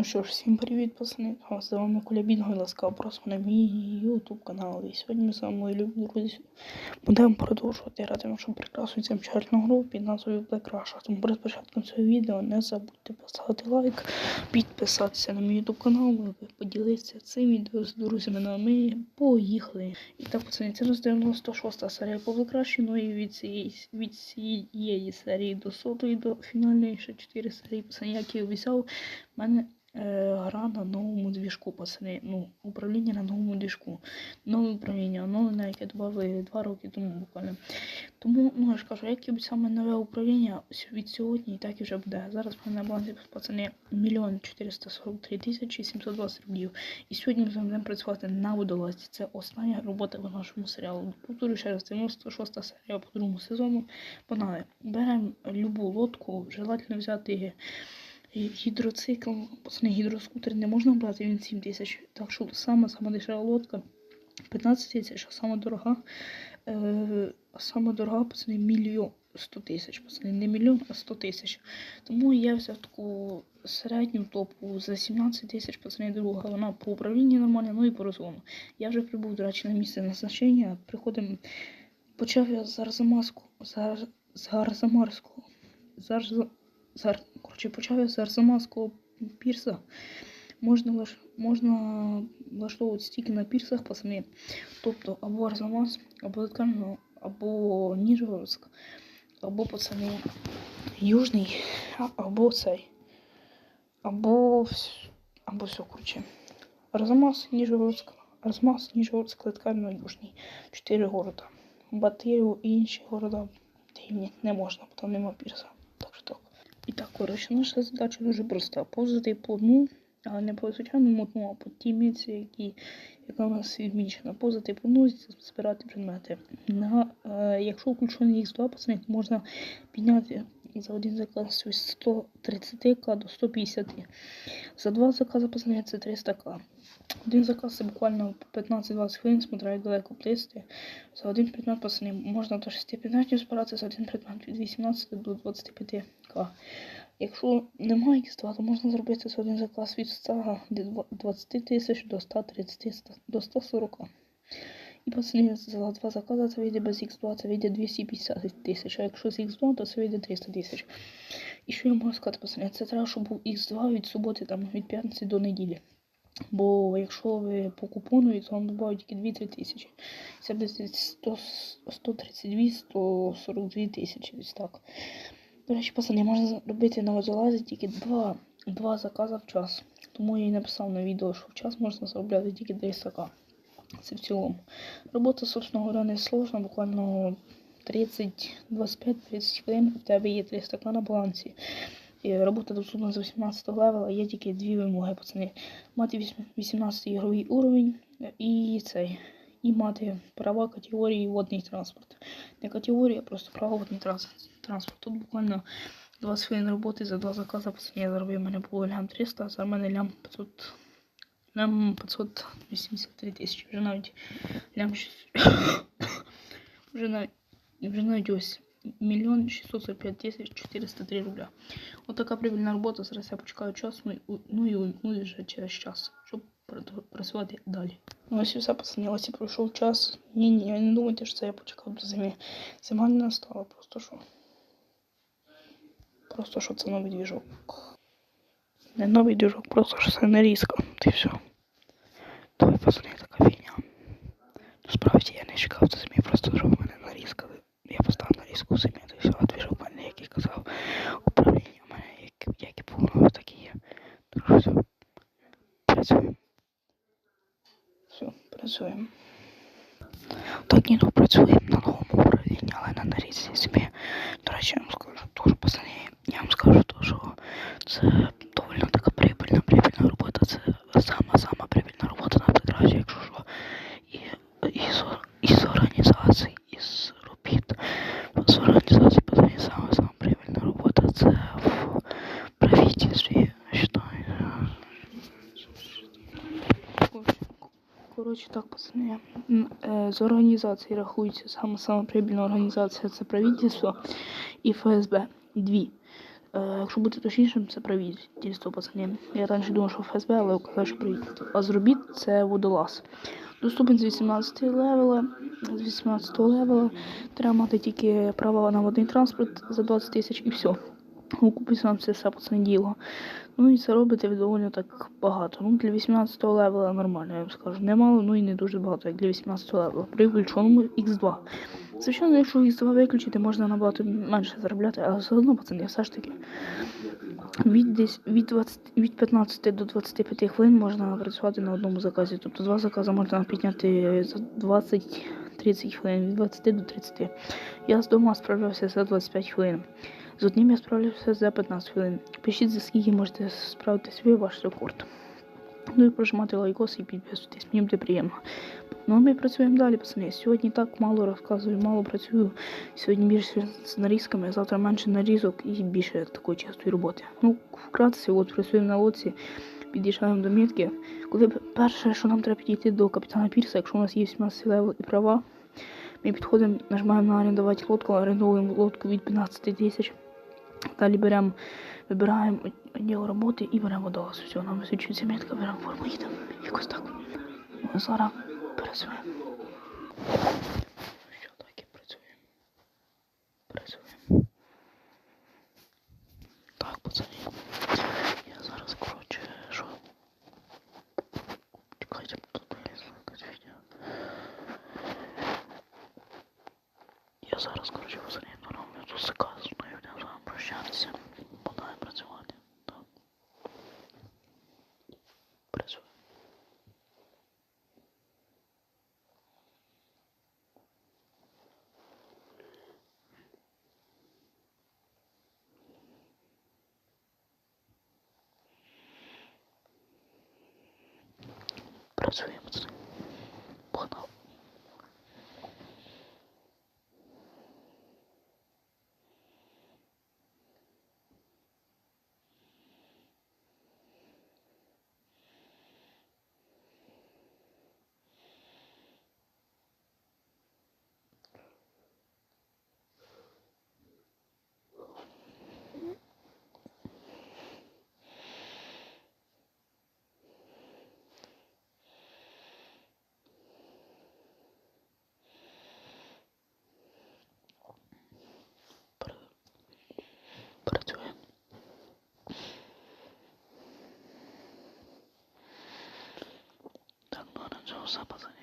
Ну що ж, всім привіт, пацани. А, З вами Коля Бінго і ласкаво просимо на мій YouTube канал. І сьогодні ми з вами, мої любі друзі, будемо продовжувати грати нашу прекрасну замечательну гру під назвою Black Rush. Тому перед початком цього відео не забудьте поставити лайк, підписатися на мій YouTube канал, поділитися цим відео з друзями. Ну а ми поїхали. І так, пацани, це у нас 96 серія по Black Rush, ну і від цієї, від цієї серії до сотої, до фінальної ще 4 серії, пацани, як і обіцяв, мене гра на новому двіжку, пацани. Ну, управління на новому двіжку. Нове управління, нове, яке додали 2 роки тому буквально. Тому, ну я ж кажу, як і мене нове управління від сьогодні, так і вже буде. Зараз в мене на балансі, пацани, 1 443 тисячі 720 рублів. І сьогодні ми будемо працювати на водолазці. Це остання робота в нашому серіалу. Повторюю ще раз, 96 серія по другому сезону. Погнали. Беремо любу лодку, желательно взяти гідроцикл, пацани, гідроскутер не можна брати, він 7 тисяч. Так що сама сама дешева лодка 15 тисяч, а сама дорога, е, сама дорога, пацани, мільйон 100 тисяч, пацани, не мільйон, а 100 тисяч. Тому я взяв таку середню топу за 17 тисяч, пацани, друга. Вона по управлінні нормальна, ну і по розгону. Я вже прибув, до речі, на місце назначення. Приходимо, почав я з Арзамаску, з, з Арзамарського, з, Арз... з Ар... Коротше, почав я з Арзамасського пірса. Можна, влаш... можна влаштовувати стільки на пірсах, пацани. Тобто або Арзамас, або Тканно, або Ніжгородськ, або пацани Южний, або цей. Або, або все, коротше. Арзамас, Ніжгородськ, Арзамас, Ніжгородськ, Литкально, Южний. Чотири города. Батирів і інші города рівні не можна, бо там нема пірса. Так що так. І так, коротше, наша задача дуже проста. Повзати по дну, але не по звичайному дну, а по тій міці, які, яка у нас відмічена. Повзати по дну, збирати предмети. На, е, якщо включений X2, пацани, то можна підняти за один заказ від 130к до 150. За два закази, пацани, це 300к. Один заказ це буквально по 15-20 хвилин, смотря як далеко плисти. За один предмет, пацани, можна до 6 предметів збирати, за один предмет від 18 до 25к. Якщо немає X2, то можна зробити один заказ від 100 20 тисяч до 130 до 140. І пацани, за два закази це вийде без X2, це вийде 250 тисяч. А якщо з X2, то це вийде 300 тисяч. І що я можу сказати, пацани, це треба, щоб був X2 від суботи, там, від п'ятниці до неділі. Бо якщо ви по купону, то вам додають тільки 2-3 тисячі. Це буде 132, 142 тисячі, десь так. До речі, пацани, можна робити на водолазі тільки два, два закази в час. Тому я і написав на відео, що в час можна заробляти тільки 300к. Це в цілому. Робота, собственно говоря, не сложна, буквально 30, 25-30 хвилин, в тебе є 300к на балансі. І робота доступна з 18 левела, є тільки дві вимоги, пацани. Мати вісім- 18 ігровий уровень і цей. І мати права категорії водний транспорт. Не категорія, а просто право водний транспорт. Тут буквально 20 хвилин роботи за два закази, я заробив, у мене було лям 300, а в мене лям 500, лям 583 тисячі. Вже навіть лям щось- вже навіть, вже навіть ось мільйон 645 тисяч 403 рубля. Отака прибільна робота. Зараз я почекаю час, ну і, у- ну і вже через час, щоб пр- працювати далі. Ну ось і все, пацани, ось і пройшов час. Ні, ні, не думайте, що це я почекав до зими. Зима не настала, просто що. Просто що це новий двіжок. Не новий двіжок, просто що це нарізка. Ти все. Давай, пацани, така фігня. Насправді я не чекав до зими, просто що мене нарізка. Я поставив нарізку в зимі, то все, а двіжок в мене, як і казав, управління в мене, як, як і було, так і є. Так що все. Працюємо. Все, працюємо. Так, ні, ну працюємо на новому уровні, але на нарізці собі. До речі, я вам скажу дуже пацани, я вам скажу що це доволі така прибильна, прибильна робота. Це сама-сама прибильна робота на Петражі, якщо що. І, із, із організацій, із робіт. З організації, пацани, сама-сама прибильна робота. Це в правительстві, я вважаю. Коротше, так, пацани. е, З організації рахується саме саме організація це правительство і ФСБ. Дві. Е, якщо бути точнішим, це правительство, пацани. Я раніше думав, що ФСБ, але оказалось, що правительство. А з робіт це водолаз. Доступен з 18 левела. З 18 левела треба мати тільки право на водний транспорт за 20 тисяч і все. Окупиться нам це все пацани діло. Ну і це робите доволі так багато. Ну, для 18 левела нормально, я вам скажу. Немало, ну і не дуже багато, як для 18 левела. При включеному X2. Звичайно, якщо X2 виключити, можна набагато менше заробляти, але все одно, пацани, все ж таки. Від, десь, від, 20, від 15 до 25 хвилин можна працювати на одному заказі. Тобто два закази можна підняти за 20-30 хвилин, від 20 до 30. Я з дома справлявся за 25 хвилин. З одним я справлявся за 15 хвилин. Пишіть, за скільки можете справитись ви ваш рекорд. Ну і прожимати лайкос і підписуйтесь, мені буде приємно. Ну а ми працюємо далі, пацани. Сьогодні так мало розказую, мало працюю. Сьогодні більше з нарізками, завтра менше нарізок і більше такої частої роботи. Ну, вкратце, от працюємо на лодці, під'їжджаємо до мітки. Коли перше, що нам треба підійти до капітана Пірса, якщо у нас є 17 левел і права, ми підходимо, нажимаємо на орендувати лодку, орендуємо лодку від 15 тисяч. Далі беремо, вибираємо відділ роботи і беремо водолаз. Все, нам висвічується мітка, беремо форму, їдемо. Якось так. Зараз працюємо. Що так і працюємо. Працюємо. Так, пацани. Я зараз, коротше, що? Чекайте, тут вилізла якась фігня. Я зараз, коротше, пацани, нароблю тут заказ, ми будемо з вами прощатися. Будемо працювати. Так. Працюємо. Працюємо. пацани. Погнали. Пр- Працюємо. Так,